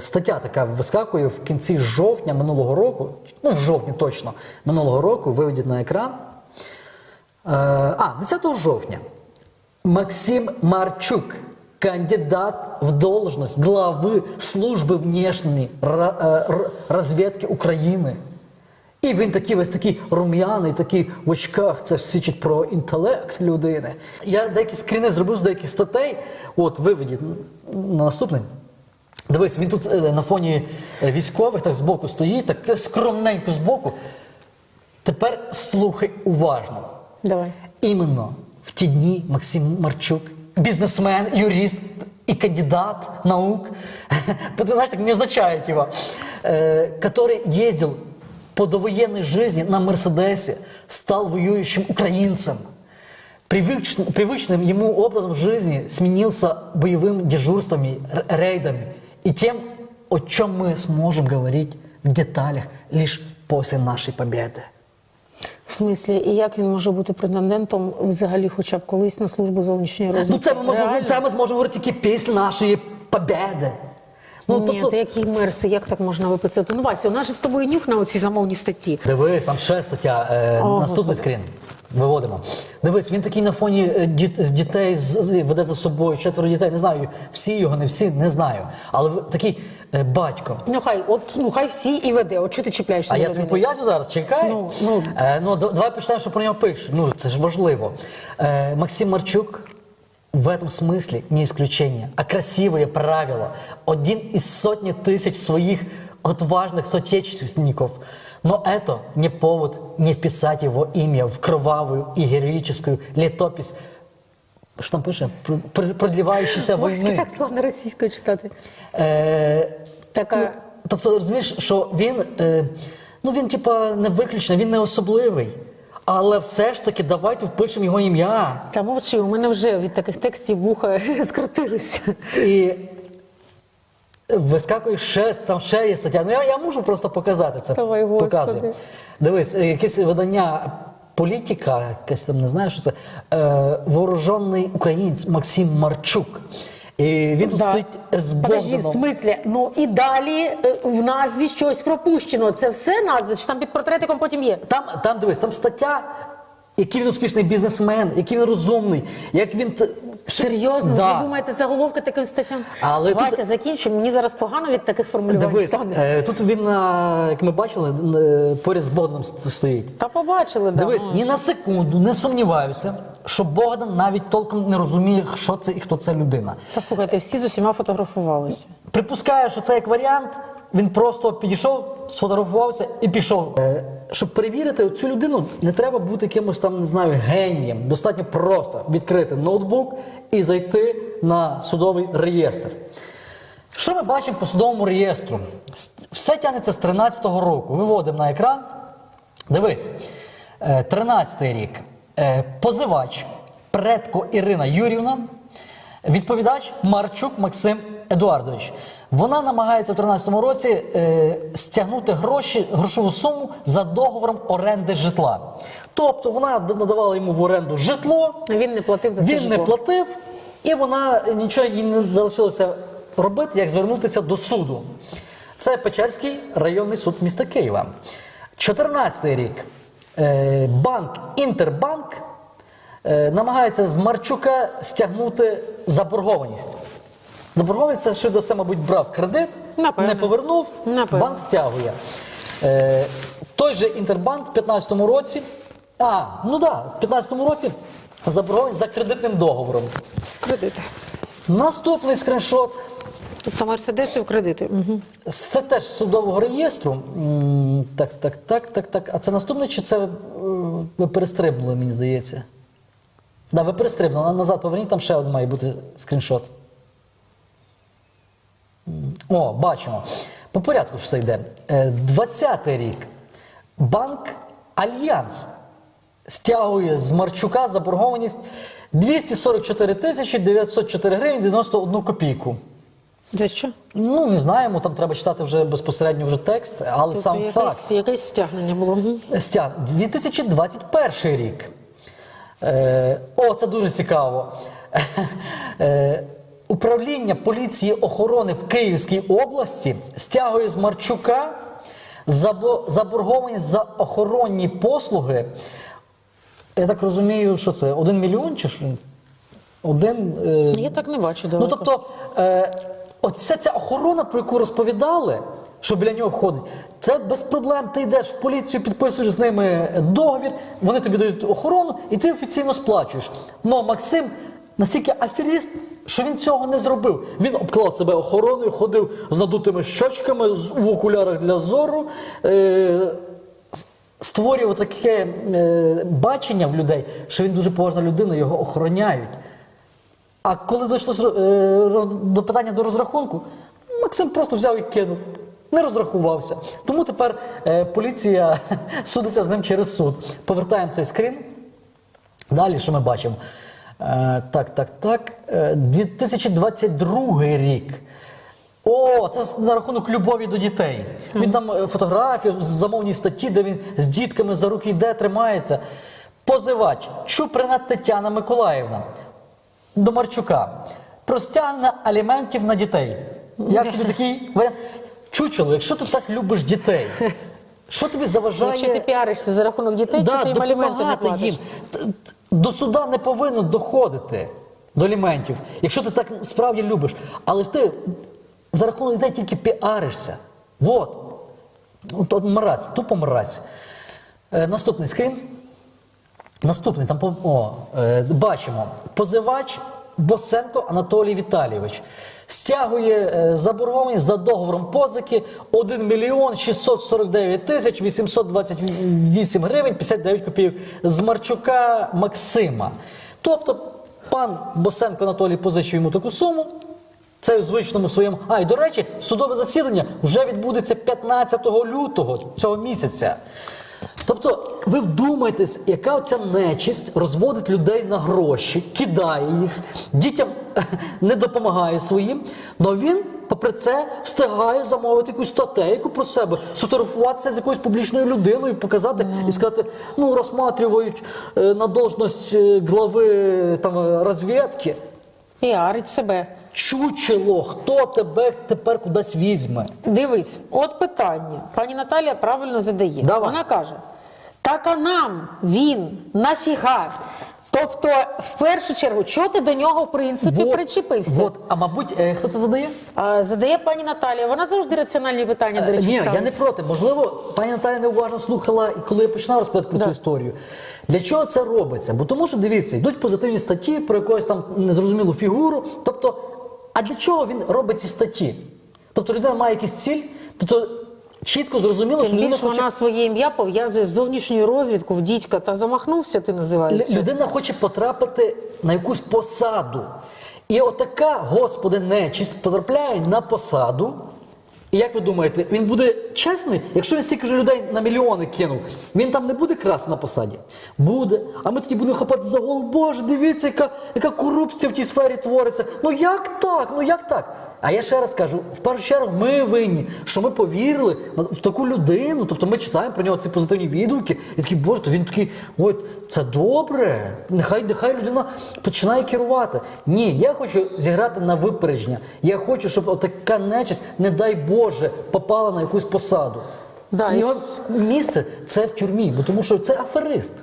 стаття така вискакує в кінці жовтня минулого року, ну в жовтні точно минулого року, виведіть на екран. Е, а, 10 жовтня. Максим Марчук, кандидат в должность главы служби р- розвідки України. І він такий весь такий рум'яний, такий в очках. Це ж свідчить про інтелект людини. Я деякі скріни зробив з деяких статей. От, виведіть на наступний. Дивись, він тут е, на фоні е, військових так збоку стоїть, так скромненько збоку. Тепер слухай уважно. Давай. Іменно в ті дні Максим Марчук, бізнесмен, юрист и кандидат наук, ты знаешь, так не означает его, э, который ездил по довоенной жизни на Мерседесе, стал воюющим украинцем. Привычным, привычным ему образом жизни сменился боевым дежурствами, р- рейдами и тем, о чем мы сможем говорить в деталях лишь после нашей победы. В смислі, і як він може бути претендентом взагалі, хоча б колись на службу зовнішньої розвідки? Ну, це ми можемо Реально? це ми зможемо говорити тільки після нашої победи. Ну, Ні, тобто, ти який мерси, як так можна виписати? Ну, Вася, у нас же з тобою нюх на оці замовні статті. дивись, там ще стаття. Е, О, наступний Господи. скрін. Виводимо. Дивись, він такий на фоні е, діт- з дітей з- з- веде за собою четверо дітей. Не знаю, всі його, не всі, не знаю. Але в- такий е, батько. Ну хай, от ну хай всі і веде. От чого ти чіпляєшся? А до я тобі людини? поясню зараз, чекай. Ну, ну. Е, ну, д- давай почнемо, що про нього пишуть. Ну, це ж важливо. Э, Максим Марчук в этом смысле не исключение, а красивое правило. Один из сотни тысяч своих отважных соотечественников. Но это не повод не вписать его имя в кровавую и героическую летопись, что там пише, Пр- пр- продлевающейся Васьки войны. так складно російською читати. Е, Така. Тобто, розумієш, що він, е, ну він, типа, не виключний, він не особливий. Але все ж таки давайте впишемо його ім'я. Та мовчи, у мене вже від таких текстів вуха скрутилися. І вискакує ще, там ще є стаття. Ну я, я можу просто показати це. Давай, Показую. Дивись, е, якесь видання політика, якесь там не знаю, що це. Е, вооружений українець Максим Марчук. І він тут Да. стоїть з Подожди, в смислі, ну і далі е, в назві щось пропущено. Це все назва, чи там під портретиком потім є? Там, там дивись, там стаття, який він успішний бізнесмен, який він розумний, як він. Серйозно, Да. ви думаєте заголовки таким статтям? Але тут- Вася, мені зараз погано від таких формулювань Дивись, стане. е, тут він, е, як ми бачили, е, поряд з Богданом стоїть. Та побачили, да. Дивись, ні на секунду не сумніваюся, що Богдан навіть толком не розуміє, що це і хто це людина. Та слухайте, всі з усіма фотографувалися. Припускаю, що це як варіант. Він просто підійшов, сфотографувався і пішов. Е, Щоб перевірити цю людину, не треба бути якимось там, не знаю, генієм. Достатньо просто відкрити ноутбук і зайти на судовий реєстр. Що ми бачимо по судовому реєстру? Все тягнеться з 13-го року. Виводимо на екран. Дивись, е, 13-й рік. Е, Позивач предко Ірина Юрівна, відповідач Марчук Максим Едуардович. Вона намагається в 13-му році е, стягнути гроші, грошову суму за договором оренди житла. Тобто вона надавала йому в оренду житло, Він не платив за це він житло. не платив, і вона нічого їй не залишилося робити, як звернутися до суду. Це Печерський районний суд міста Києва. 14-й рік. Е, Банк Інтербанк е, намагається з Марчука стягнути заборгованість. Заборгованість це швидше за все, мабуть, брав кредит, Напевно. не повернув, Напевно. банк стягує. Е, той же Інтербанк в 15-му році. А, ну да, в 15-му році заборгованість за кредитним договором. Кредити. Наступний скріншот. Тобто мерседеси в кредити. Угу. Це теж з судового реєстру. М, Так, так, так, так, так. А це наступний чи це е, ви перестрибнули, мені здається? Да, ви перестрибнули. На- Назад поверніть, там ще один має бути скріншот. О, бачимо. По порядку ж все йде. Е, 20-й рік. Банк Альянс стягує з Марчука заборгованість 244 тисячі 904 гривень 91 копійку. За що? Ну, не знаємо, там треба читати вже безпосередньо вже текст, але Тобто сам якесь, факт. якесь стягнення було. Стян, 2021 рік. Е, о, це дуже цікаво. Е, управління поліції охорони в Київській області стягує з Марчука забо- заборгованість за охоронні послуги. Я так розумію, що це один мільйон чи що? Один. е, Я так не бачу Ну тобто, е, оця ця охорона, про яку розповідали, що біля нього ходить, це без проблем. Ти йдеш в поліцію, підписуєш з ними договір, вони тобі дають охорону, і ти офіційно сплачуєш. Но Максим настільки аферіст, що він цього не зробив. Він обклав себе охороною, ходив з надутими щочками, в окулярах для зору. Е, створював таке е, бачення в людей, що він дуже поважна людина, його охороняють. А коли дійшло е, до питання до розрахунку, Максим просто взяв і кинув. Не розрахувався. Тому тепер е, поліція судиться з ним через суд. Повертаємо цей скрін. Далі, що ми бачимо? Е, так, так, так. Е, 2022 рік. О, це на рахунок любові до дітей. Він там е, фотографії, замовні статті, де він з дітками за руки йде, тримається. Позивач Чуприна Тетяна Миколаївна до Марчука. Про стягнення аліментів на дітей. Як тобі такий варіант? Чучело, якщо ти так любиш дітей, що тобі заважає? Якщо ти піаришся за рахунок дітей, Да, чи ти їм аліменти не платиш? їм. До суда не повинно доходити до аліментів, якщо ти так справді любиш. Але ж ти за рахунок дітей тільки піаришся. Вот. Ну, то мразь, тупо мразь. Е, наступний скрін. Наступний там о, е, бачимо. Позивач Босенко Анатолій Віталійович стягує е, заборгованість за договором позики 1 мільйон 649 тисяч 828 гривень 59 копійок з Марчука Максима. Тобто пан Босенко Анатолій позичив йому таку суму. Це у звичному своєму. А, і до речі, судове засідання вже відбудеться 15 лютого цього місяця. Тобто, ви вдумайтесь, яка ця нечисть розводить людей на гроші, кидає їх, дітям не допомагає своїм. але він, попри це, встигає замовити якусь статейку про себе, сфотографуватися з якоюсь публічною людиною, показати і сказати: ну, розсматривають е, на должність е, глави там, е, розвідки. Піарить себе. Чучело, хто тебе тепер кудись візьме? Дивись, от питання. Пані Наталія правильно задає. Давай. Вона каже: так а нам він нафіга. Тобто, в першу чергу, чого ти до нього в принципі Вот, причепився? Вот. А мабуть, е, хто це задає? А, задає пані Наталія. Вона завжди раціональні питання, до речі, Ні, ставить. я не проти. Можливо, пані Наталя неуважно слухала, коли я починав розповідати про Да. цю історію. Для чого це робиться? Бо тому що дивіться, йдуть позитивні статті про якусь там незрозумілу фігуру. Тобто, а для чого він робить ці статті? Тобто людина має якийсь ціль, тобто чітко зрозуміло, що Тим людина більше хоче. вона своє ім'я пов'язує з зовнішньою розвідкою в дідька та замахнувся, ти називаєшся. Людина хоче потрапити на якусь посаду. І отака, господи, нечисть потрапляє на посаду. І як ви думаєте, він буде чесний? Якщо він стільки ж людей на мільйони кинув, він там не буде красти на посаді? Буде. А ми тоді будемо хапати за голову. Боже, дивіться, яка, яка корупція в тій сфері твориться. Ну як так? Ну як так? А я ще раз кажу: в першу чергу ми винні, що ми повірили в таку людину. Тобто ми читаємо про нього ці позитивні відгуки, і такі, боже, то він такий, ой, це добре. Нехай, нехай людина починає керувати. Ні, я хочу зіграти на випередження. Я хочу, щоб отака нечисть, не дай Боже, попала на якусь посаду. Да, і Його місце це в тюрмі, бо тому що це аферист.